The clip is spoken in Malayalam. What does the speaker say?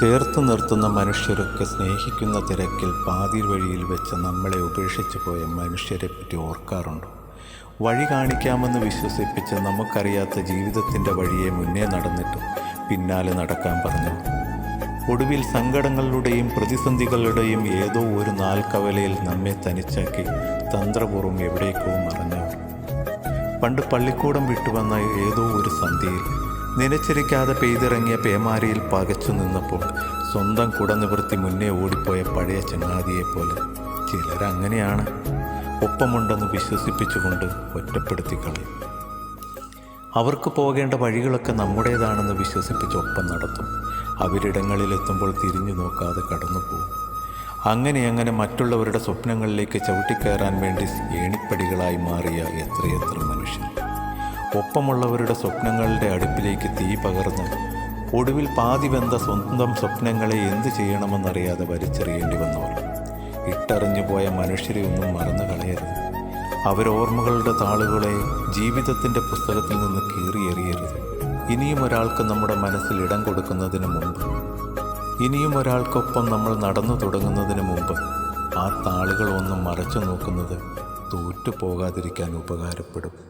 ചേർത്ത് നിർത്തുന്ന മനുഷ്യരൊക്കെ സ്നേഹിക്കുന്ന തിരക്കിൽ പാതി വഴിയിൽ വെച്ച് നമ്മളെ ഉപേക്ഷിച്ചു പോയ മനുഷ്യരെ പറ്റി ഓർക്കാറുണ്ടോ. വഴി കാണിക്കാമെന്ന് വിശ്വസിപ്പിച്ച് നമുക്കറിയാത്ത ജീവിതത്തിന്റെ വഴിയെ മുന്നേ നടന്നിട്ട് പിന്നാലെ നടക്കാൻ പറഞ്ഞു. ഒടുവിൽ സങ്കടങ്ങളുടെയും പ്രതിസന്ധികളുടെയും ഏതോ ഒരു നാൽക്കവലയിൽ നമ്മെ തനിച്ചാക്കി തന്ത്രപൂർവം എവിടേക്കോ മറഞ്ഞു. പണ്ട് പള്ളിക്കൂടം വിട്ടുവന്ന ഏതോ ഒരു സന്ധ്യയിൽ നിലച്ചിരിക്കാതെ പെയ്തിറങ്ങിയ പേമാരിയിൽ പകച്ചു നിന്നപ്പോൾ സ്വന്തം കുട നിവൃത്തി മുന്നേ ഓടിപ്പോയ പഴയ ചങ്ങാതിയെപ്പോലെ ചിലരങ്ങനെയാണ്. ഒപ്പമുണ്ടെന്ന് വിശ്വസിപ്പിച്ചുകൊണ്ട് ഒറ്റപ്പെടുത്തി കളയും. അവർക്ക് പോകേണ്ട വഴികളൊക്കെ നമ്മുടേതാണെന്ന് വിശ്വസിപ്പിച്ച് ഒപ്പം നടത്തും. അവരിടങ്ങളിലെത്തുമ്പോൾ തിരിഞ്ഞു നോക്കാതെ കടന്നു പോകും അങ്ങനെ അങ്ങനെ മറ്റുള്ളവരുടെ സ്വപ്നങ്ങളിലേക്ക് ചവിട്ടിക്കയറാൻ വേണ്ടി ഏണിപ്പടികളായി മാറിയ എത്രയെത്ര മനുഷ്യർ ഒപ്പമുള്ളവരുടെ സ്വപ്നങ്ങളുടെ അടുപ്പിലേക്ക് തീ പകർന്ന് ഒടുവിൽ പാതി വെന്ത സ്വന്തം സ്വപ്നങ്ങളെ എന്തു ചെയ്യണമെന്നറിയാതെ വലിച്ചെറിയേണ്ടി വന്നവർ. ഇട്ടറിഞ്ഞു പോയ മനുഷ്യരെ ഒന്നും മറന്നു കളയരുത്. അവരോർമ്മകളുടെ താളുകളെ ജീവിതത്തിന്റെ പുസ്തകത്തിൽ നിന്ന് കീറിയെറിയരുത് ഇനിയും ഒരാൾക്ക് നമ്മുടെ മനസ്സിൽ ഇടം കൊടുക്കുന്നതിന് മുമ്പ് ഇനിയും ഒരാൾക്കൊപ്പം നമ്മൾ നടന്നു തുടങ്ങുന്നതിന് മുമ്പ് ആ താളുകളൊന്നും മറച്ചു നോക്കുന്നത് തോറ്റു പോകാതിരിക്കാൻ ഉപകാരപ്പെടും.